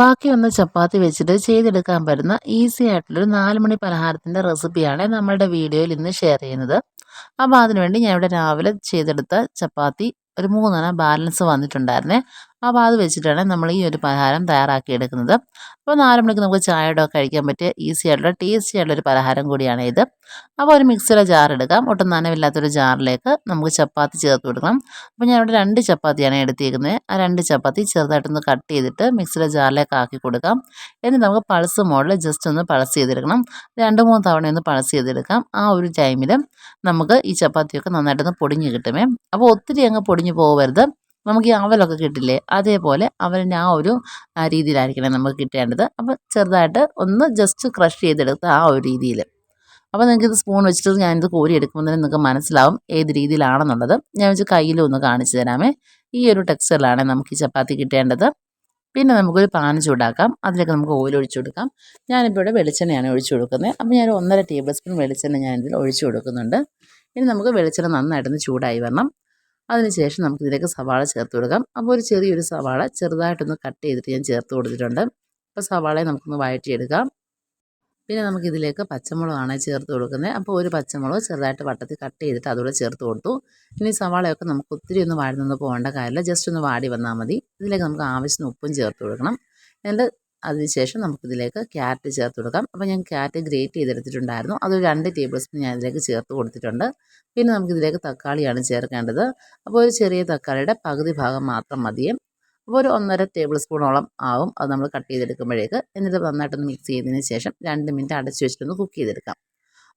ബാക്കി വന്ന ചപ്പാത്തി വെച്ചിട്ട് ചെയ്തെടുക്കാൻ പറ്റുന്ന ഈസി ആയിട്ടുള്ളൊരു നാല് മണി പലഹാരത്തിന്റെ റെസിപ്പിയാണ് നമ്മളുടെ വീഡിയോയിൽ ഇന്ന് ഷെയർ ചെയ്യുന്നത്. അപ്പോൾ അതിനുവേണ്ടി ഞാൻ ഇവിടെ രാവിലെ ചെയ്തെടുത്ത ചപ്പാത്തി ഒരു മൂന്നെണ്ണം ബാലൻസ് വന്നിട്ടുണ്ടായിരുന്നേ. അപ്പോൾ അത് വെച്ചിട്ടാണ് നമ്മൾ ഈ ഒരു പലഹാരം തയ്യാറാക്കി എടുക്കുന്നത്. അപ്പോൾ നാല് മണിക്ക് നമുക്ക് ചായയുടെ ഒക്കെ കഴിക്കാൻ പറ്റിയ ഈസി ആയിട്ടുള്ള ടേസ്റ്റി ആയിട്ടുള്ള ഒരു പലഹാരം കൂടിയാണ് ഇത്. അപ്പോൾ ഒരു മിക്സിയുടെ ജാർ എടുക്കാം. ഒട്ടും നനവില്ലാത്തൊരു ജാറിലേക്ക് നമുക്ക് ചപ്പാത്തി ചേർത്ത് കൊടുക്കണം. അപ്പോൾ ഞാൻ ഇവിടെ രണ്ട് ചപ്പാത്തിയാണ് എടുത്തിരിക്കുന്നത്. ആ രണ്ട് ചപ്പാത്തി ചെറുതായിട്ടൊന്ന് കട്ട് ചെയ്തിട്ട് മിക്സിയുടെ ജാറിലേക്ക് ആക്കി കൊടുക്കാം. എന്നിട്ട് നമുക്ക് പൾസ് മോഡിൽ ജസ്റ്റ് ഒന്ന് പൾസ് ചെയ്തെടുക്കണം. രണ്ട് മൂന്ന് തവണ ഒന്ന് പൾസ് ചെയ്തെടുക്കാം. ആ ഒരു ടൈമിൽ നമുക്ക് ഈ ചപ്പാത്തിയൊക്കെ നന്നായിട്ടൊന്ന് പൊടിഞ്ഞ് കിട്ടുമേ. അപ്പോൾ ഒത്തിരി അങ്ങ് പൊടിഞ്ഞ് പോകരുത് നമുക്ക് ഈ അവലൊക്കെ കിട്ടില്ലേ? അതേപോലെ അവലിന്റെ ആ ഒരു രീതിയിലായിരിക്കണം നമുക്ക് കിട്ടേണ്ടത്. അപ്പോൾ ചെറുതായിട്ട് ഒന്ന് ജസ്റ്റ് ക്രഷ് ചെയ്തെടുത്ത് ആ ഒരു രീതിയിൽ അപ്പോൾ നിങ്ങൾക്ക് ഇത് സ്പൂൺ വെച്ചിട്ട് ഞാനിത് കോരി എടുക്കുമ്പോൾ തന്നെ നിങ്ങൾക്ക് മനസ്സിലാവും ഏത് രീതിയിലാണെന്നുള്ളത്. ഞാൻ വെച്ച് കയ്യിലും ഒന്ന് കാണിച്ചു തരാമേ. ഈ ഒരു ടെക്സ്ചറിലാണ് നമുക്ക് ഈ ചപ്പാത്തി കിട്ടേണ്ടത്. പിന്നെ നമുക്കൊരു പാന ചൂടാക്കാം. അതിലേക്ക് നമുക്ക് ഓയിൽ ഒഴിച്ചു കൊടുക്കാം. ഞാനിപ്പോൾ ഇവിടെ വെളിച്ചെണ്ണയാണ് ഒഴിച്ചു കൊടുക്കുന്നത്. അപ്പോൾ ഞാൻ ഒന്നര ടേബിൾ സ്പൂൺ വെളിച്ചെണ്ണ ഞാനിതിൽ ഒഴിച്ചു കൊടുക്കുന്നുണ്ട്. ഇനി നമുക്ക് വെളിച്ചെണ്ണ നന്നായിട്ടൊന്ന് ചൂടായി വരണം. അതിനുശേഷം നമുക്ക് ഇതിലേക്ക് സവാള ചേർത്ത് കൊടുക്കാം. അപ്പോൾ ഒരു ചെറിയൊരു സവാള ചെറുതായിട്ടൊന്ന് കട്ട് ചെയ്തിട്ട് ഞാൻ ചേർത്ത് കൊടുത്തിട്ടുണ്ട്. അപ്പോൾ സവാളയെ നമുക്കൊന്ന് വഴറ്റിയെടുക്കാം. പിന്നെ നമുക്കിതിലേക്ക് പച്ചമുളകാണ് ചേർത്ത് കൊടുക്കുന്നത്. അപ്പോൾ ഒരു പച്ചമുളക് ചെറുതായിട്ട് വട്ടത്തിൽ കട്ട് ചെയ്തിട്ട് അതുകൂടെ ചേർത്ത് കൊടുത്തു. ഇനി സവാളയൊക്കെ നമുക്ക് ഒത്തിരി ഒന്ന് വാഴുന്നൊന്നും പോകേണ്ട കാര്യമില്ല. ജസ്റ്റ് ഒന്ന് വാടി വന്നാൽ മതി. ഇതിലേക്ക് നമുക്ക് ആവശ്യത്തിന് ഉപ്പും ചേർത്ത് കൊടുക്കണം. എന്നിട്ട് അതിനുശേഷം നമുക്കിതിലേക്ക് ക്യാരറ്റ് ചേർത്ത് കൊടുക്കാം. അപ്പോൾ ഞാൻ ക്യാരറ്റ് ഗ്രേറ്റ് ചെയ്തെടുത്തിട്ടുണ്ടായിരുന്നു. അതൊരു രണ്ട് ടേബിൾ സ്പൂൺ ഞാൻ ഇതിലേക്ക് ചേർത്ത് കൊടുത്തിട്ടുണ്ട്. പിന്നെ നമുക്കിതിലേക്ക് തക്കാളിയാണ് ചേർക്കേണ്ടത്. അപ്പോൾ ഒരു ചെറിയ തക്കാളിയുടെ പകുതി ഭാഗം മാത്രം മതിയും അപ്പോൾ ഒരു ഒന്നര ടേബിൾ സ്പൂണോളം ആവും. അത് നമ്മൾ കട്ട് ചെയ്തെടുക്കുമ്പോഴേക്ക്. എന്നിട്ട് നന്നായിട്ടൊന്ന് മിക്സ് ചെയ്തതിന് ശേഷം രണ്ട് മിനിറ്റ് അടച്ച് വെച്ചിട്ടൊന്ന് കുക്ക് ചെയ്തെടുക്കാം.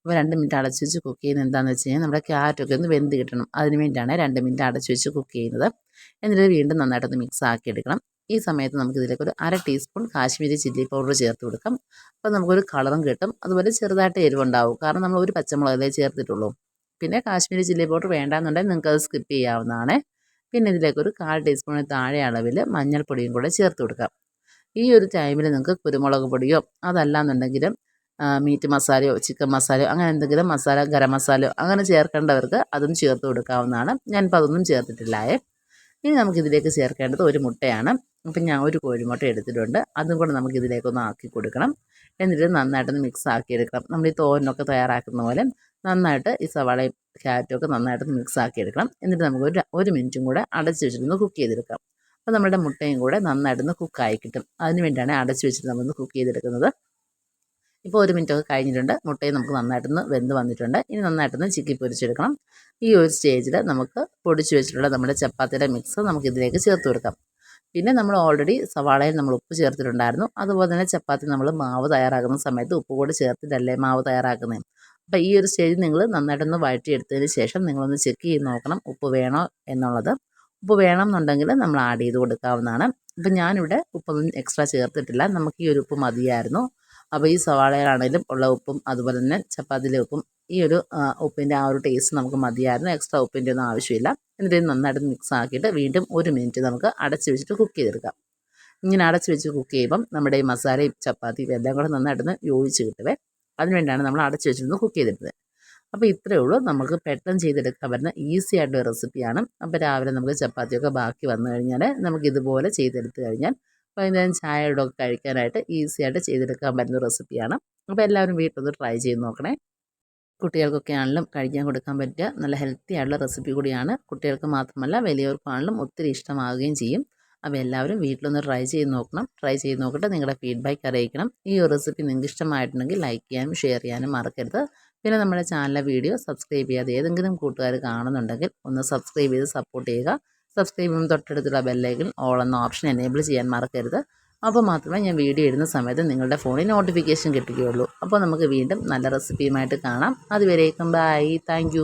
അപ്പോൾ രണ്ട് മിനിറ്റ് അടച്ച് വെച്ച് കുക്ക് ചെയ്യുന്നത് എന്താണെന്ന് വെച്ച് കഴിഞ്ഞാൽ നമ്മുടെ ക്യാരറ്റൊക്കെ ഒന്ന് വെന്ത് കിട്ടണം. അതിന് വേണ്ടിയാണ് രണ്ട് മിനിറ്റ് അടച്ച് വെച്ച് കുക്ക് ചെയ്യുന്നത്. എന്നിട്ട് വീണ്ടും നന്നായിട്ടൊന്ന് മിക്സ് ആക്കി എടുക്കണം ഈ സമയത്ത് നമുക്ക് ഇതിലേക്ക് ഒരു അര ടീസ്പൂൺ കാശ്മീരി ചില്ലി പൗഡർ ചേർത്ത് കൊടുക്കാം. അപ്പോൾ നമുക്കൊരു കളറും കിട്ടും. അതുപോലെ ചെറുതായിട്ട് എരിവുണ്ടാവും. കാരണം നമ്മൾ ഒരു പച്ചമുളകല്ലേ ചേർത്തിട്ടുള്ളൂ. പിന്നെ കാശ്മീരി ചില്ലി പൗഡർ വേണ്ടാന്നുണ്ടെങ്കിൽ നിങ്ങൾക്ക് അത് സ്കിപ്പ് ചെയ്യാവുന്നതാണ്. പിന്നെ ഇതിലേക്ക് ഒരു കാൽ ടീസ്പൂണിന് താഴെ അളവിൽ മഞ്ഞൾപ്പൊടിയും കൂടെ ചേർത്ത് കൊടുക്കാം. ഈ ഒരു ടൈമിൽ നിങ്ങൾക്ക് കുരുമുളക് പൊടിയോ അതല്ലാന്നുണ്ടെങ്കിലും മീറ്റ് മസാലയോ ചിക്കൻ മസാലയോ അങ്ങനെ എന്തെങ്കിലും മസാല ഗരം മസാലയോ അങ്ങനെ ചേർക്കേണ്ടവർക്ക് അതും ചേർത്ത് കൊടുക്കാവുന്നതാണ്. ഞാനിപ്പോൾ അതൊന്നും ചേർത്തിട്ടില്ലായേ. ഇനി നമുക്കിതിലേക്ക് ചേർക്കേണ്ടത് ഒരു മുട്ടയാണ്. അപ്പം ഞാൻ ഒരു കോഴിമുട്ട എടുത്തിട്ടുണ്ട്. അതും കൂടെ നമുക്ക് ഇതിലേക്കൊന്ന് ആക്കി കൊടുക്കണം. എന്നിട്ട് നന്നായിട്ടൊന്ന് മിക്സ് ആക്കി എടുക്കണം. നമ്മൾ ഈ തോരനൊക്കെ തയ്യാറാക്കുന്ന പോലെ നന്നായിട്ട് ഈ സവാളയും ക്യാരറ്റും ഒക്കെ നന്നായിട്ടൊന്ന് മിക്സ് ആക്കി എടുക്കണം. എന്നിട്ട് നമുക്ക് ഒരു ഒരു മിനിറ്റും കൂടെ അടച്ച് വെച്ചിട്ടൊന്ന് കുക്ക് ചെയ്തെടുക്കാം. അപ്പോൾ നമ്മുടെ മുട്ടയും കൂടെ നന്നായിട്ടൊന്ന് കുക്കായി കിട്ടും. അതിന് വേണ്ടിയാണ് അടച്ച് വെച്ചിട്ട് നമ്മളൊന്ന് കുക്ക് ചെയ്തെടുക്കുന്നത്. ഇപ്പോൾ ഒരു മിനിറ്റ് ഒക്കെ കഴിഞ്ഞിട്ടുണ്ട്. മുട്ടയും നമുക്ക് നന്നായിട്ടൊന്ന് വെന്ത് വന്നിട്ടുണ്ട്. ഇനി നന്നായിട്ടൊന്ന് ചിക്കി പൊരിച്ചെടുക്കണം. ഈ ഒരു സ്റ്റേജിൽ നമുക്ക് പൊടിച്ച് വെച്ചിട്ടുള്ള നമ്മുടെ ചപ്പാത്തിയുടെ മിക്സ് നമുക്ക് ഇതിലേക്ക് ചേർത്ത് കൊടുക്കാം. പിന്നെ നമ്മൾ ഓൾറെഡി സവാളയിൽ നമ്മൾ ഉപ്പ് ചേർത്തിട്ടുണ്ടായിരുന്നു. അതുപോലെ തന്നെ ചപ്പാത്തി നമ്മൾ മാവ് തയ്യാറാക്കുന്ന സമയത്ത് ഉപ്പ് കൂടി ചേർത്തിട്ടല്ലേ മാവ് തയ്യാറാക്കുന്നത് അപ്പോൾ ഈ ഒരു സ്റ്റേജ് നിങ്ങൾ നന്നായിട്ടൊന്ന് വഴറ്റിയെടുത്തതിന് ശേഷം നിങ്ങളൊന്ന് ചെക്ക് ചെയ്ത് നോക്കണം ഉപ്പ് വേണോ എന്നുള്ളത്. ഉപ്പ് വേണം എന്നുണ്ടെങ്കിൽ നമ്മൾ ആഡ് ചെയ്ത് കൊടുക്കാവുന്നതാണ്. അപ്പം ഞാനിവിടെ ഉപ്പൊന്നും എക്സ്ട്രാ ചേർത്തിട്ടില്ല. നമുക്ക് ഈ ഒരു ഉപ്പ് മതിയായിരുന്നു. അപ്പോൾ ഈ സവാളയിലാണെങ്കിലും ഉള്ള ഉപ്പും അതുപോലെ തന്നെ ചപ്പാത്തിയിലെ ഉപ്പും ഈ ഒരു ഉപ്പിന്റെ ആ ഒരു ടേസ്റ്റ് നമുക്ക് മതിയായിരുന്നു. എക്സ്ട്രാ ഉപ്പിന്റെ ഒന്നും ആവശ്യമില്ല. എന്നിട്ട് നന്നായിട്ട് മിക്സ് ആക്കിയിട്ട് വീണ്ടും ഒരു മിനിറ്റ് നമുക്ക് അടച്ച് വെച്ചിട്ട് കുക്ക് ചെയ്തെടുക്കാം. ഇങ്ങനെ അടച്ച് വെച്ച് കുക്ക് ചെയ്യുമ്പം നമ്മുടെ ഈ മസാലയും ചപ്പാത്തിയും എല്ലാം കൂടെ നന്നായിട്ടൊന്ന് യോജിച്ച് കിട്ടുവേ. അതിനുവേണ്ടിയാണ് നമ്മൾ അടച്ച് വെച്ചിരുന്ന് കുക്ക് ചെയ്തിരുന്നത് അപ്പോൾ ഇത്രയേ ഉള്ളൂ. നമുക്ക് പെട്ടെന്ന് ചെയ്തെടുക്കാൻ പറ്റുന്ന ഈസി ആയിട്ടുള്ള റെസിപ്പിയാണ് അപ്പോൾ രാവിലെ നമുക്ക് ചപ്പാത്തിയൊക്കെ ബാക്കി വന്നു കഴിഞ്ഞാൽ നമുക്ക് ഇതുപോലെ ചെയ്തെടുത്ത് കഴിഞ്ഞാൽ വൈകുന്നേരം ചായയുടെ ഒക്കെ കഴിക്കാനായിട്ട് ഈസി ആയിട്ട് ചെയ്തെടുക്കാൻ പറ്റുന്ന റെസിപ്പിയാണ് അപ്പോൾ എല്ലാവരും വീട്ടിൽ ഒന്ന് ട്രൈ ചെയ്ത് നോക്കണേ. കുട്ടികൾക്കൊക്കെ ആണെങ്കിലും കഴിക്കാൻ കൊടുക്കാൻ പറ്റിയ നല്ല ഹെൽത്തി ആയിട്ടുള്ള റെസിപ്പി കൂടിയാണ്. കുട്ടികൾക്ക് മാത്രമല്ല വലിയവർക്കാണെങ്കിലും ഒത്തിരി ഇഷ്ടമാവുകയും ചെയ്യും. അപ്പോൾ എല്ലാവരും വീട്ടിലൊന്ന് ട്രൈ ചെയ്ത് നോക്കണം. ട്രൈ ചെയ്ത് നോക്കിയിട്ട് നിങ്ങളുടെ ഫീഡ്ബാക്ക് അറിയിക്കണം. ഈ ഒരു റെസിപ്പി നിങ്ങൾക്ക് ഇഷ്ടമായിട്ടുണ്ടെങ്കിൽ ലൈക്ക് ചെയ്യാനും ഷെയർ ചെയ്യാനും മറക്കരുത്. പിന്നെ നമ്മുടെ ചാനലിലെ വീഡിയോ സബ്സ്ക്രൈബ് ചെയ്യാതെ ഏതെങ്കിലും കൂട്ടുകാർ കാണുന്നുണ്ടെങ്കിൽ ഒന്ന് സബ്സ്ക്രൈബ് ചെയ്ത് സപ്പോർട്ട് ചെയ്യുക. സബ്സ്ക്രൈബ് ചെയ്യുമ്പോൾ തൊട്ടടുത്തുള്ള ബെല്ലൈക്കൺ ഓൾ എന്ന ഓപ്ഷൻ എനേബിൾ ചെയ്യാൻ മറക്കരുത്. അപ്പോൾ മാത്രമേ ഞാൻ വീഡിയോ ഇടുന്ന സമയത്ത് നിങ്ങളുടെ ഫോണിൽ നോട്ടിഫിക്കേഷൻ കിട്ടുകയുള്ളൂ. അപ്പോൾ നമുക്ക് വീണ്ടും നല്ല റെസിപ്പിയുമായിട്ട് കാണാം. അതുവരേക്കും ബൈ. താങ്ക്